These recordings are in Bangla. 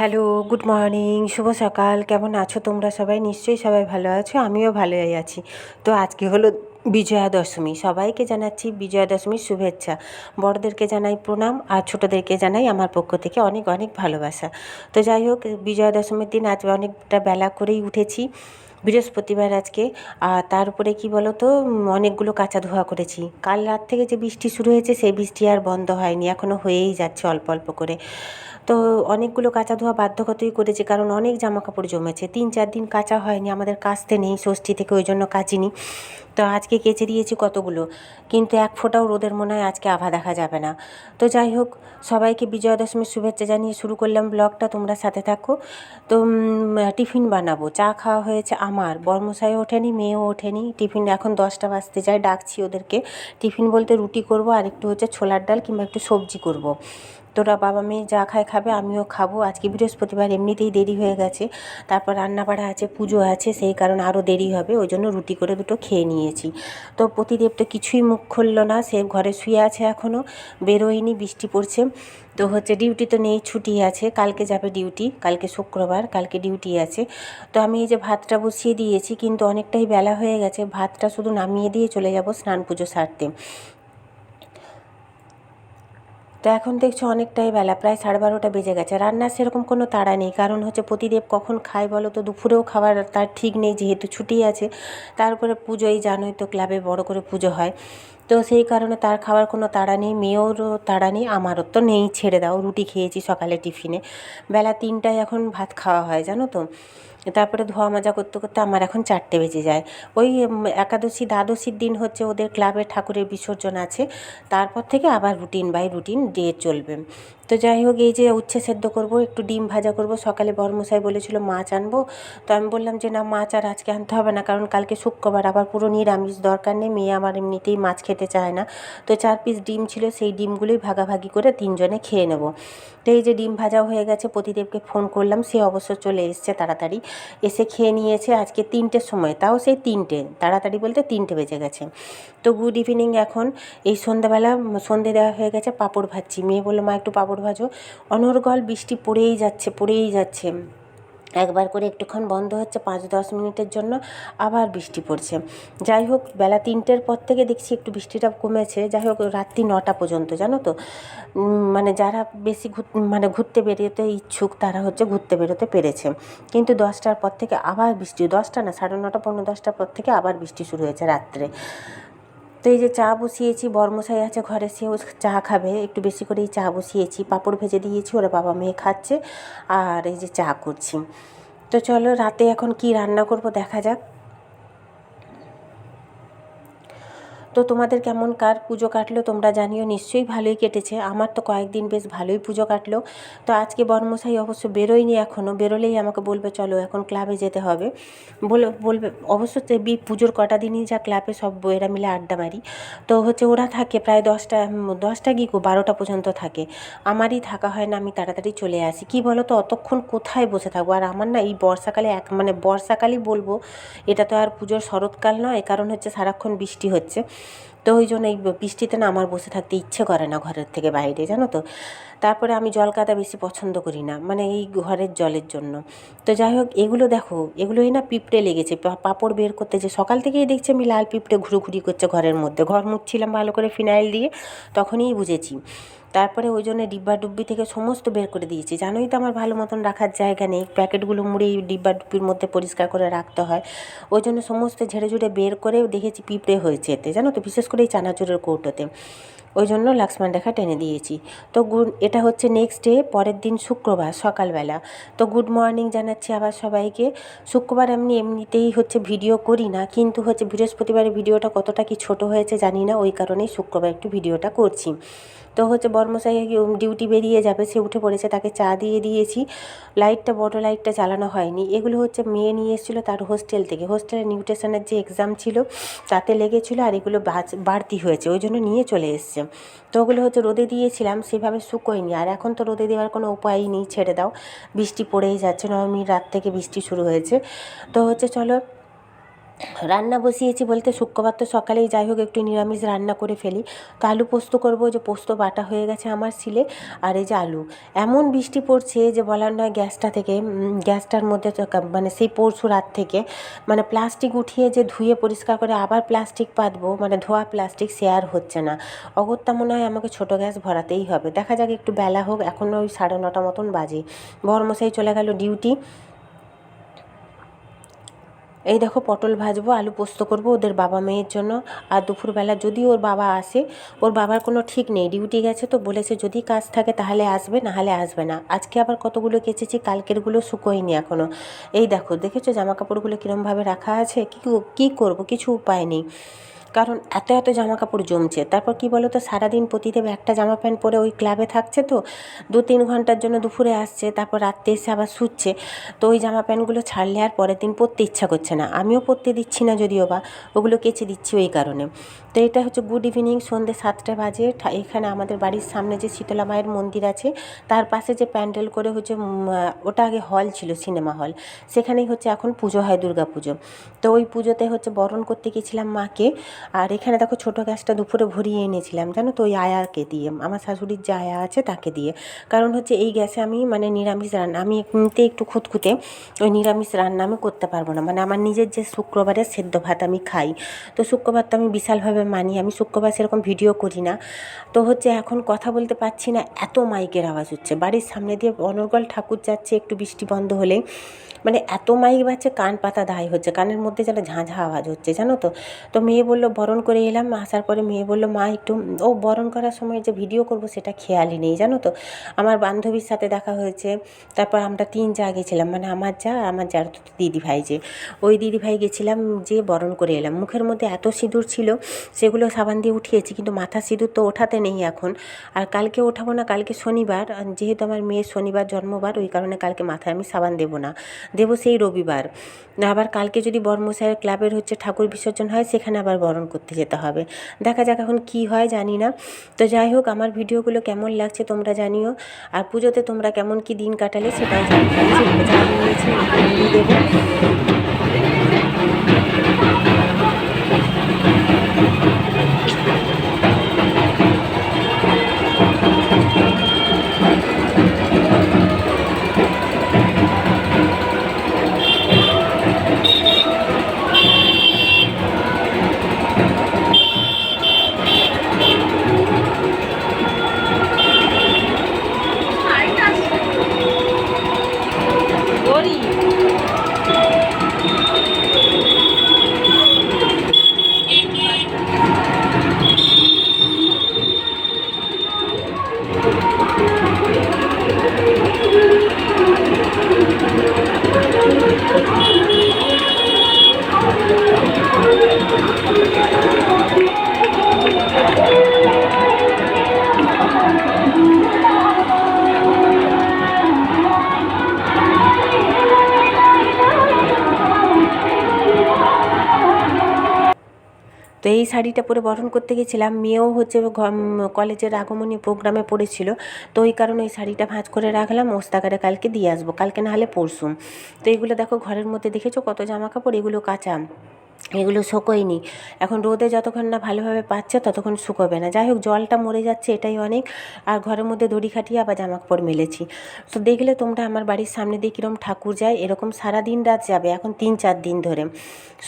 হ্যালো গুড মর্নিং শুভ সকাল। কেমন আছো তোমরা সবাই? নিশ্চয়ই সবাই ভালো আছো, আমিও ভালোই আছি। তো আজকে হলো বিজয়া দশমী সবাইকে জানাচ্ছি বিজয়া দশমীর শুভেচ্ছা। বড়দেরকে জানাই প্রণাম, আর ছোটোদেরকে জানাই আমার পক্ষ থেকে অনেক অনেক ভালোবাসা। তো যাই হোক বিজয়া দশমীর দিন আজ অনেকটা বেলা করেই উঠেছি। বৃহস্পতিবার আজকে। আর তার উপরে কী বলো তো অনেকগুলো কাঁচা ধোয়া করেছি। কাল রাত থেকে যে বৃষ্টি শুরু হয়েছে, সেই বৃষ্টি আর বন্ধ হয়নি। এখনও হয়েই যাচ্ছে অল্প অল্প করে। তো অনেকগুলো কাঁচা ধোয়া বাধ্যগতই করেছি, কারণ অনেক জামাকাপড় জমেছে। তিন চার দিন কাঁচা হয়নি, আমাদের কাচতে নেই, ষষ্ঠী থেকে ওই জন্য কাচিনি। তো আজকে কেচে দিয়েছি কতগুলো? কিন্তু এক ফোঁটাও রোদের মনে হয় আজকে আভা দেখা যাবে না। তো যাই হোক, সবাইকে বিজয়া দশমীর শুভেচ্ছা জানিয়ে শুরু করলাম ব্লগটা। তোমরা সাথে থাকো। তো টিফিন বানাবো। চা খাওয়া হয়েছে আমার। বর্মশাইও ওঠেনি, মেয়েও ওঠেনি। টিফিন এখন দশটা বাজতে যায়। ডাকছি ওদেরকে। টিফিন বলতে রুটি করব আর একটু হচ্ছে ছোলার ডাল কিংবা একটু সবজি করব। তোরা বাবা মেয়ে যা খায় খাবে, আমিও খাব। আজকে বৃহস্পতিবার এমনিতেই দেরি হয়ে গেছে। তারপর রান্নাবাড়া আছে, পুজো আছে, সেই কারণে আরও দেরি হবে, ওই জন্য রুটি করে দুটো খেয়ে নিয়েছি। তো প্রতিদেব তো কিছুই মুখ খুললো না, সে ঘরে শুয়ে আছে এখনও বেরোয়নি, বৃষ্টি পড়ছে। তো হচ্ছে ডিউটি তো নেই, ছুটি আছে, কালকে যাবে ডিউটি, কালকে শুক্রবার, কালকে ডিউটি আছে। তো আমি এই যে ভাতটা বসিয়ে দিয়েছি, কিন্তু অনেকটাই বেলা হয়ে গেছে, ভাতটা শুধু নামিয়ে দিয়ে চলে যাব স্নান পুজো সারতে। তো এখন দেখছ অনেকটাই বেলা, প্রায় সাড়ে বারোটা বেজে গেছে। রান্নার সেরকম কোনো তাড়া নেই, কারণ হচ্ছে প্রতিদেব কখন খায় বলো তো? দুপুরেও খাবার তার ঠিক নেই, যেহেতু ছুটি আছে। তারপরে পুজোই জানোই তো ক্লাবে বড় করে পুজো হয়। তো সেই কারণে তার খাওয়ার কোনো তাড়া নেই, মেয়েরও তাড়া নেই, আমারও তো নেই, ছেড়ে দাও, রুটি খেয়েছি সকালে টিফিনে। বেলা তিনটায় এখন ভাত খাওয়া হয়, জানো তো? তারপরে ধোয়া মাজা করতে করতে আমার এখন চারটে বেজে যায়। ওই একাদশী, দ্বাদশীর দিন হচ্ছে ওদের ক্লাবে ঠাকুরের বিসর্জন আছে। তারপর থেকে আবার রুটিন বাই রুটিন ডে চলবে। তো যাই হোক, এই যে উচ্ছে সেদ্ধ করব, একটু ডিম ভাজা করব। সকালে বরমশাই বলেছিল মাছ আনব। তো আমি বললাম যে, না, মাছ আর আজকে আনতে হবে না, কারণ কালকে শুক্রবার। আবার পুরো নিরামিষ, দরকার নেই, মেয়ে আমার এমনিতেই মাছ খেতে চায় না। তো চার পিস ডিম ছিল, সেই ডিমগুলোই ভাগাভাগি করে তিনজনে খেয়ে নেব। তো এই যে ডিম ভাজাও হয়ে গেছে, প্রতিদেবকে ফোন করলাম, সে অবশ্য চলে এসছে তাড়াতাড়ি। এসে খেয়ে নিয়েছে আজকে তিনটের সময়, তাও সেই তিনটে, তাড়াতাড়ি বলতে তিনটে বেজে গেছে। তো গুড ইভিনিং এখন, এই সন্ধ্যাবেলা, সন্ধে দেওয়া হয়ে গেছে, পাঁপড় ভাজছি। মেয়ে বলল, মা, একটু পাঁপড় ভাজো অনর্গল বৃষ্টি পড়েই যাচ্ছে পড়েই যাচ্ছে। একবার করে একটুক্ষণ বন্ধ হচ্ছে পাঁচ দশ মিনিটের জন্য আবার বৃষ্টি পড়ছে। যাই হোক, বেলা তিনটের পর থেকে দেখছি একটু বৃষ্টিটা কমেছে। যাই হোক, রাত্রি নটা পর্যন্ত, জানো তো? মানে যারা বেশি মানে ঘুরতে বেরোতে ইচ্ছুক, তারা হচ্ছে ঘুরতে বেরোতে পেরেছে। কিন্তু দশটার পর থেকে আবার বৃষ্টি, দশটা না, সাড়ে নটা পনেরো দশটার পর থেকে আবার বৃষ্টি শুরু হয়েছে রাত্রে। তো এই যে চা বসিয়েছি, বর্মশাই আছে ঘরে, সেও চা খাবে। একটু বেশি করেই চা বসিয়েছি। পাঁপড় ভেজে দিয়েছি, ওরা বাবা মেয়ে খাচ্ছে। আর এই যে চা করছি। তো চলো, রাতে এখন কি রান্না করব দেখা যাক। তো তোমাদের কেমন কার পুজো কাটলো তোমরা জানিও, নিশ্চয়ই ভালোই কেটেছে। আমার তো কয়েকদিন বেশ ভালোই পুজো কাটলো। তো আজকে বর্মশাই অবশ্য বেরোয়নি এখনও বেরোলেই আমাকে বলবে, চলো এখন ক্লাবে যেতে হবে। বলে, বলবে, অবশ্য বি পুজোর কটা দিনই যা ক্লাবে সব বইয়েরা মিলে আড্ডা মারি। তো হচ্ছে ওরা থাকে প্রায় দশটা দশটা কি বারোটা পর্যন্ত থাকে। আমারই থাকা হয় না, আমি তাড়াতাড়ি চলে আসি। কি বলো তো অতক্ষণ কোথায় বসে থাকব? আর আমার না এই বর্ষাকালে এক মানে বর্ষাকালই বলব, এটা তো আর পুজোর শরৎকাল নয়, কারণ হচ্ছে সারাক্ষণ বৃষ্টি হচ্ছে। তো ওই জন্য এই বৃষ্টিতে না আমার বসে থাকতে ইচ্ছে করে না ঘরের থেকে বাইরে, জানো তো? তারপরে আমি জল কাদা বেশি পছন্দ করি না মানে এই ঘরের জলের জন্য। তো যাই হোক, এগুলো দেখো, এগুলোই না পিঁপড়ে লেগেছে পাপড় বের করতে যে সকাল থেকেই দেখছি আমি লাল পিঁপড়ে ঘুরোঘুরি করছে ঘরের মধ্যে। ঘর মুছছিলাম ভালো করে ফিনাইল দিয়ে, তখনই বুঝেছি তারপরে ওই জন্য ডিব্বা ডুব্বি থেকে সমস্ত বের করে দিয়েছি। জানোই তো আমার ভালো মতন রাখার জায়গা নেই। প্যাকেটগুলো মুড়েই ডিব্বা ডুব্বির মধ্যে পরিষ্কার করে রাখতে হয়। ওই জন্য সমস্ত ঝেড়ে ঝুড়ে বের করে দেখেছি পিঁপড়ে হয়েছে এতে। জানো তো, বিশেষ করে এই চানাচুরের কৌটোতে। ওই জন্য লাক্সমান রেখা টেনে দিয়েছি। তো গুড, এটা হচ্ছে নেক্সট ডে পরের দিন শুক্রবার, সকালবেলা। তো গুড মর্নিং জানাচ্ছি আবার সবাইকে। শুক্রবার আমি এমনিতেই হচ্ছে ভিডিও করি না, কিন্তু হচ্ছে বৃহস্পতিবারের ভিডিওটা কতটা কি ছোট হয়েছে জানি না, ওই কারণেই শুক্রবার একটু ভিডিওটা করছি। তো হচ্ছে বর্মশাই ডিউটি বেরিয়ে যাবে, সে উঠে পড়েছে, তাকে চা দিয়ে দিয়েছি। লাইটটা বড় লাইটটা চালানো হয়নি। এগুলো হচ্ছে মেয়ে নিয়ে এসেছিল তার হোস্টেল থেকে। হোস্টেলে নিউট্রিশনের যে এক্সাম ছিল, তাতে লেগেছিলো আর এগুলো বাড়তি হয়েছে, ওই জন্য নিয়ে চলে এসছে। তো ওগুলো হচ্ছে রোদে দিয়েছিলাম, সেভাবে শুকোয়নি। আর এখন তো রোদে দেওয়ার কোনো উপায়ই নেই, ছেড়ে দাও। বৃষ্টি পড়েই যাচ্ছে, নবমীর রাত থেকে বৃষ্টি শুরু হয়েছে। তো হচ্ছে চলো রান্না বসিয়েছি বলতে শুক্রবার তো সকালেই যাই হোক, একটু নিরামিষ রান্না করে ফেলি। তো আলু পোস্ত করব যে পোস্ত বাটা হয়ে গেছে আমার শিলে আর এই যে আলু। এমন বৃষ্টি পড়ছে যে বলার নয় গ্যাসটা থেকে গ্যাসটার মধ্যে মানে সেই পরশু রাত থেকে মানে প্লাস্টিক উঠিয়ে যে ধুয়ে পরিষ্কার করে আবার প্লাস্টিক পাতবো মানে ধোয়া প্লাস্টিক শেয়ার হচ্ছে না। অগত্যা মনে হয় আমাকে ছোটো গ্যাস ভরাতেই হবে। দেখা যাক একটু বেলা হোক, এখনও ওই সাড়ে নটা মতন বাজে। বরমশাই চলে গেল ডিউটি। এই দেখো পটল ভাজবো, আলু পোস্ত করব ওদের বাবা মেয়ের জন্য। আর দুপুরবেলা যদি ওর বাবা আসে, ওর বাবার কোনো ঠিক নেই, ডিউটি গেছে তো বলেছে যদি কাজ থাকে তাহলে আসবে, নাহলে আসবে না। আজকে আবার কতগুলো কেচেছি, কালকেরগুলো শুকোয়নি এখনও এই দেখো, দেখেছ জামা কাপড়গুলো কীরমভাবে রাখা আছে? কী কী করব? কিছু উপায় নেই। কারণ এত এত জামা কাপড় জমছে। তারপর কি বলো তো সারাদিন প্রতিদেব একটা জামা প্যান্ট পরে ওই ক্লাবে থাকছে তো দু তিন ঘণ্টার জন্য দুপুরে আসছে, তারপর রাত্রে এসে আবার শুচ্ছে। তো ওই জামা প্যান্টগুলো ছাড়লে আর পরের দিন পরতে ইচ্ছা করছে না। আমিও পরতে দিচ্ছি না যদিও বা, ওগুলো কেচে দিচ্ছি ওই কারণে। তো এটা হচ্ছে গুড ইভিনিং সন্ধ্যে সাতটা বাজে। এখানে আমাদের বাড়ির সামনে যে শীতলা মায়ের মন্দির আছে, তার পাশে যে প্যান্ডেল করে হচ্ছে ওটা আগে হল ছিল সিনেমা হল সেখানেই হচ্ছে এখন পুজো হয় দুর্গা পুজো তো ওই পুজোতে হচ্ছে বরণ করতে গেছিলাম মাকে। আর এখানে দেখো ছোটো গ্যাসটা দুপুরে ভরিয়ে এনেছিলাম, জানো তো ওই আয়াকে দিয়ে, আমার শাশুড়ির যে আয়া আছে তাকে দিয়ে। কারণ হচ্ছে এই গ্যাসে আমি মানে নিরামিষ রান্না আমি এমনিতে একটু খুঁতখুঁতে ওই নিরামিষ রান্না আমি করতে পারব না। মানে আমার নিজের যে শুক্রবারে সেদ্ধ ভাত আমি খাই, তো শুক্রবার তো আমি বিশালভাবে মানি, আমি শুক্রবার সেরকম ভিডিও করি না। তো হচ্ছে এখন কথা বলতে পারছি না, এত মাইকের আওয়াজ হচ্ছে। বাড়ির সামনে দিয়ে অনর্গল ঠাকুর যাচ্ছে, একটু বৃষ্টি বন্ধ হলেই মানে এত মাইক বাজছে, কান পাতা দায় হচ্ছে, কানের মধ্যে যেন ঝাঁঝা আওয়াজ হচ্ছে, জানো তো। তো মেয়ে বলল বরণ করে এলাম, আসার পরে মেয়ে বলল, মা, একটু, ও বরণ করার সময় যে ভিডিও করব সেটা খেয়ালই নেই, জানো তো? আমার বান্ধবীর সাথে দেখা হয়েছে, তারপর আমরা তিন যা গেছিলাম মানে আমার যা, আমার যার দিদি ভাই যে। ওই দিদি ভাই গেছিলাম যে বরণ করে এলাম। মুখের মধ্যে এত সিঁদুর ছিল, সেগুলো সাবান দিয়ে উঠিয়েছি, কিন্তু মাথা সিঁদুর তো ওঠাতে নেই এখন। আর কালকে ওঠাবো না, কালকে শনিবার, যেহেতু আমার মেয়ের শনিবার জন্মবার, ওই কারণে কালকে মাথায় আমি সাবান দেবো না। দেবো সেই রবিবার। আবার কালকে যদি বর্মশাইয়ের ক্লাবের হচ্ছে ঠাকুর বিসর্জন হয়, সেখানে আবার বরণ করতে যেতে হবে। দেখা যাক এখন কি হয়, জানি না। তো যাই হোক, আমার ভিডিওগুলো কেমন লাগছে তোমরা জানিও। আর পুজোতে তোমরা কেমন কি দিন কাটালে সেটাও জানিয়ে তো এই শাড়িটা পরে বরণ করতে গেছিলাম। মেয়েও হচ্ছে কলেজের আগমনী প্রোগ্রামে পড়েছিল। তো ওই কারণে ওই শাড়িটা ভাঁজ করে রাখলাম। ওস্তাকারে কালকে দিয়ে আসব। কালকে না হলে পরশুম তো এগুলো দেখো ঘরের মধ্যে দেখেছ? কত জামা কাপড় এগুলো কাঁচা। এগুলো শুকোয়নি। এখন রোদে যতক্ষণ না ভালোভাবে পাচ্ছে ততক্ষণ শুকোবে না। যাই হোক, জলটা মরে যাচ্ছে এটাই অনেক। আর ঘরের মধ্যে দড়ি খাটিয়ে আবার জামা কাপড় মেলেছি। তো দেখলে তোমরা আমার বাড়ির সামনে দিয়ে কীরকম ঠাকুর যায়, এরকম সারা দিন রাত যাবে, এখন তিন চার দিন ধরে।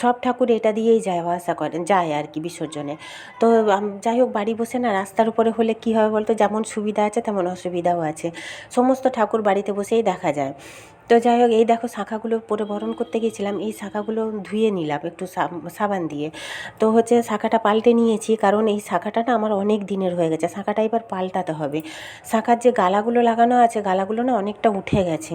সব ঠাকুর এটা দিয়েই যাওয়া আসা করেন যায় আর কি বিসর্জনে। তো যাই হোক, বাড়ি বসে না রাস্তার উপরে হলে কী হবে বলতো? যেমন সুবিধা আছে, তেমন অসুবিধাও আছে। সমস্ত ঠাকুর বাড়িতে বসেই দেখা যায়। তো যাই হোক, এই দেখো শাখাগুলো পরে বরণ করতে গেছিলাম, এই শাখাগুলো ধুয়ে নিলাম একটু সাব- সাবান দিয়ে। তো হচ্ছে শাখাটা পাল্টে নিয়েছি, কারণ এই শাখাটা না আমার অনেক দিনের হয়ে গেছে, শাখাটা এবার পাল্টাতে হবে। শাখার যে গালাগুলো লাগানো আছে, গালাগুলো না অনেকটা উঠে গেছে।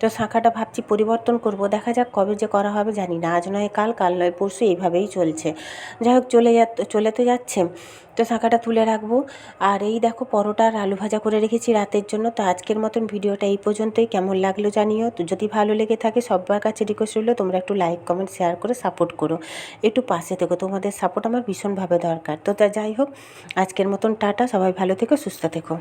তো শাখাটা ভাবছি পরিবর্তন করব, দেখা যাক কবে যে করা হবে, জানি না, আজ নয় কাল কাল নয় পরশু, এইভাবেই চলছে। যাই হোক, চলে যা চলে তো যাচ্ছে। তো শাঁখাটা তুলে রাখব। আর এই দেখো পরোটা আর আলু ভাজা করে রেখেছি রাতের জন্য, তো আজকের মতন ভিডিওটা এই পর্যন্তই, কেমন লাগল জানিও। তো যদি ভালো লেগে থাকে সবার কাছে রিকোয়েস্ট রইল, তোমরা একটু লাইক কমেন্ট শেয়ার করে সাপোর্ট করো। একটু পাশে থেকো, তোমাদের সাপোর্ট আমার ভীষণভাবে দরকার। তো তা যাই হোক, আজকের মতন টাটা, সবাই ভালো থেকো, সুস্থ থেকো।